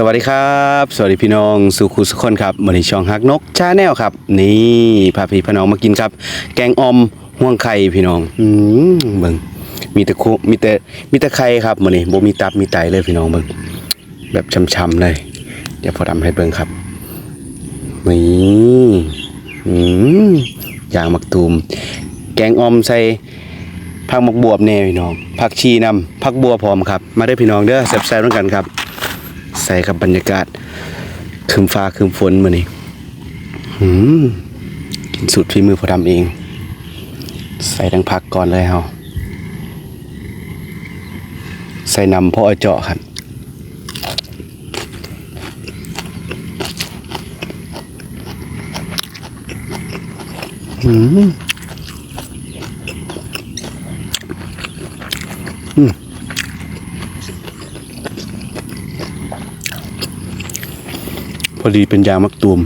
สวัสดีครับ สวัสดีพี่น้องสุขุสุคนครับวันนี้ช่องฮักนกชาแนลครับ นี่พาพี่พี่น้องมากินครับ แกงออมห่วงไข่พี่น้องอืมเบิ่งมีแต่โคมีแต่มีแต่ไข่ครับมือนี้บ่มีตับมีไตเลยพี่น้องเบิ่งแบบช่ำๆเลยเดี๋ยวพอทำให้เบิ่งครับนี่อืมอย่างมักตูม แกงออมใส่ผักหมกบวบแน่พี่น้องผักชีนำผักบัวพร้อมครับ มาได้พี่น้องเด้อแซ่บๆด้วยกันครับ ใส่กับบรรยากาศคืมฟ้าคืมฝนมานี่หืมกินสุดฝีมือพอทำเอง ใส่ทั้งผักก่อนเลยเฮาใส่นำพ่อเจาะครับหืม พอดีเป็นยางมักตูม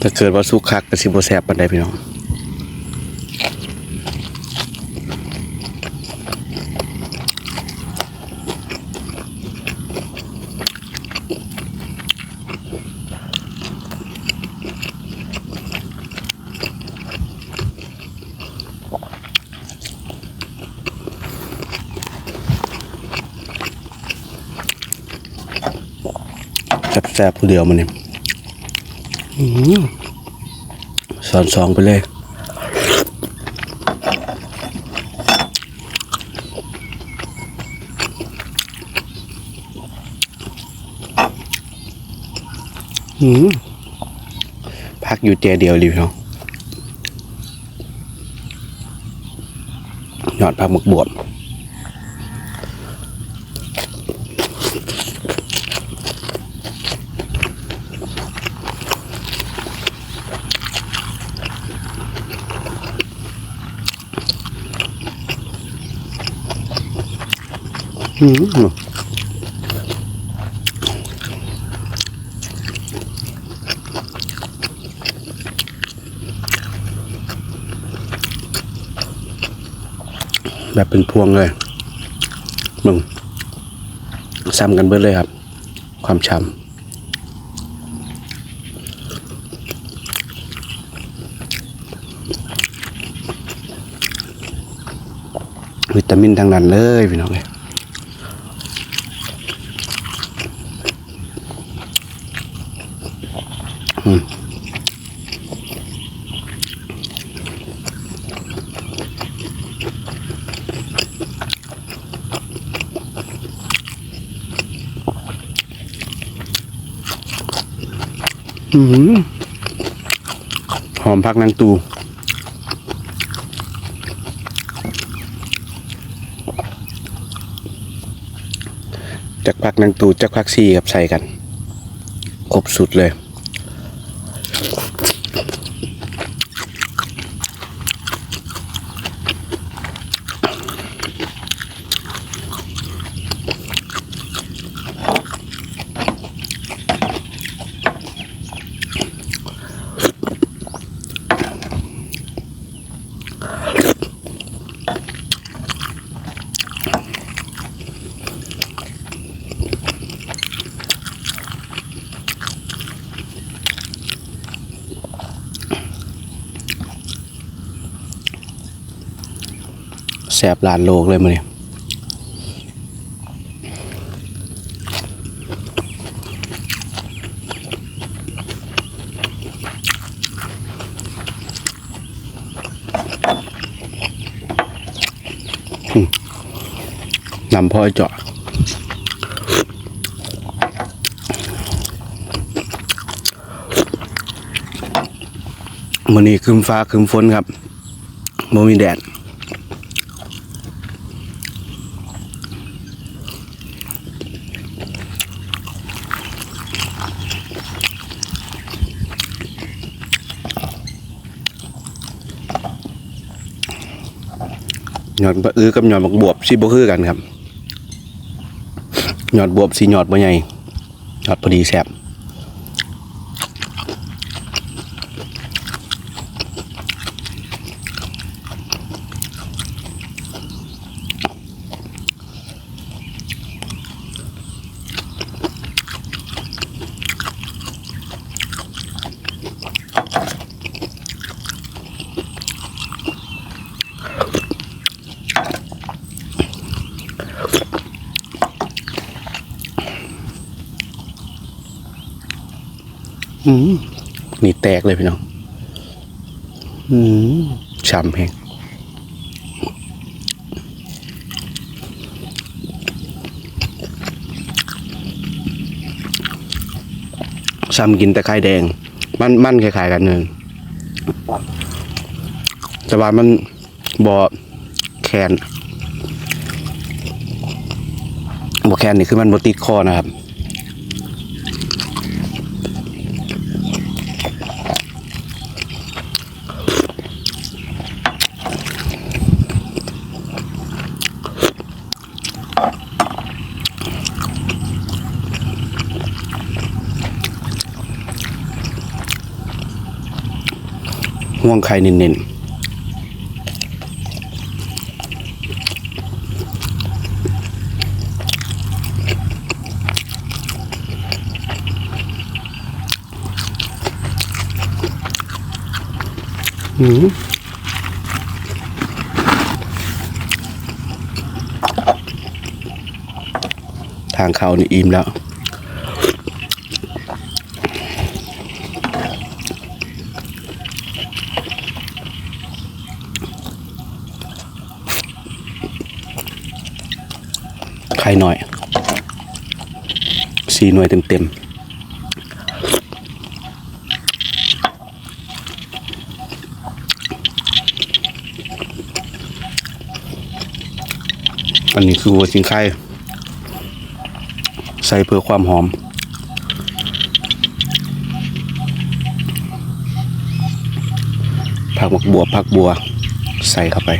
ถ้าเกิดว่าสุกคักก็สิบ่แซบปานใดพี่น้อง แซ่บๆผู้เดียวมันนี่สอนสองไปเลยพักอยู่เตียเดียวรีพี่น้องยอดผักหมึกบวบ อืมแบบเป็นพวงเลยมึงซ้ำกันเบิดเลยครับ ความช้ำวิตามินทางนั้นเลยพี่น้องเลย อืมหอมพักนางตูจากพักนางตูจากพักซีกับใส่กันครบสุดเลย แสบลานโลกเลยมาเนี่ยอืมนำพ่อเจาะมันนี้คืมฟ้าคืมฝนครับบ่มีแดด ยอดบะอื้อกับหยอดบักบวบสิบ่คือกันครับหยอดบวบสีหยอดบ่ใหญ่หยอดพอดีแซ่บ นี่แตกเลยพี่น้องฉ่ำแฮงซ้ำกินแต่ไข่แดง มันมันคล้ายๆกันเลยแต่ว่ามันบ่แคนบ่แคนนี่คือมันบ่ติดคอนะครับ ห่วงไข่เน้นๆอืมทางเขานี่อิ่มแล้ว ข่หน่อยสี่หน่วยเต็มๆอันนี้คือหัวชิงไข่ใส่เพื่อความหอม ผักหมกบัวผักบัว ใส่เข้าไป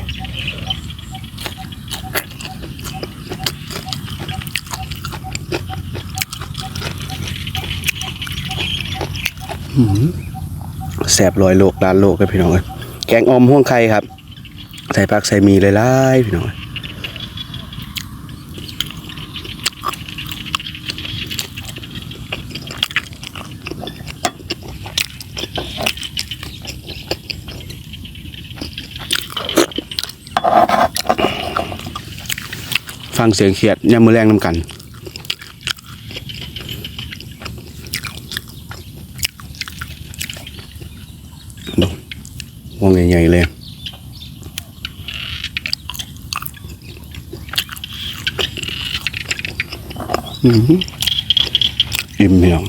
แสบลอยโลกล้านโลกครับพี่น้องแกงออมห่วงไข่ครับ ใส่ผักใส่มีเลยล่ายพี่น้องฟังเสียงเขียดยามมือแรงน้ำกัน ดูวงใหญ่ๆเลยอิ่มเพียง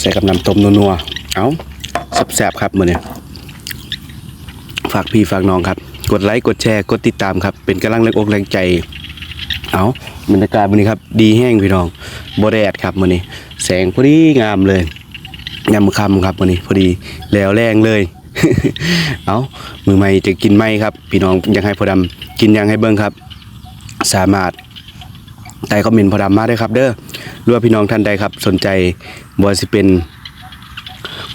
ใส่กับน้ำต้มนัวๆ เอาแซ่บๆครับมือเนี่ยฝากพี่ฝากน้องครับ กดไลค์ กดแชร์ กดติดตามครับ เป็นกำลังแรงอกแรงใจ เอาบรรยากาศวันนี้ครับ ดีแห้งพี่น้องบแดดครับวันนี้ แสงพอดีงามเลยยามมื้อค่ำครับวันนี้ พอดีแล้วแรงเลยเอามือใหม่จะกินไหมครับ พี่น้องยากให้พอดำกินยังให้เบิ้งครับ สามารถใต้คอมเมนต์พอดำมาได้ครับ เด้อหรือว่าพี่น้องท่านใดครับ สนใจบ่สิเป็น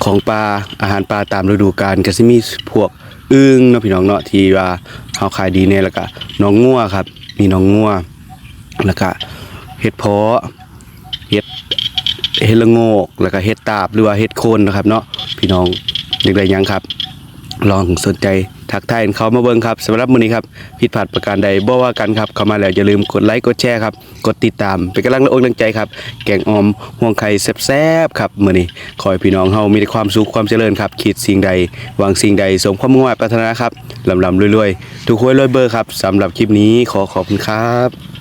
ของปลาอาหารปลาตามฤดูกาลก็สิมีพวกอึ่งเนาะพี่น้องเนาะที่ว่าเฮาขายดีเนี่ยแล้วก็น้องงัวครับ มีน้องงัว แล้วก็เห็ดเพาะเห็ดเห็ดละโงก แล้วก็เห็ดตาบหรือว่าเห็ดโคนนะครับ เนาะพี่น้องอยากได้ยังครับ ลองสนใจทักทายเขามาเบิ่งครับสำหรับมื้อนี้ครับผิดพลาดประการใดบ่ว่ากันครับเข้ามาแล้วอย่าลืมกดไลค์กดแชร์ครับกดติดตามเป็นกำลังแรงอกแรงใจครับ แกงออมห่วงไข่แซ่บๆครับมื้อนี้ขอให้พี่น้องเฮามีแต่ความสุขความเจริญครับคิดสิ่งใดหวังสิ่งใดสมความมุ่งหมายปรารถนาครับลำๆรวยๆทุกคนรวยเบอร์ครับสำหรับคลิปนี้ขอขอบคุณครับ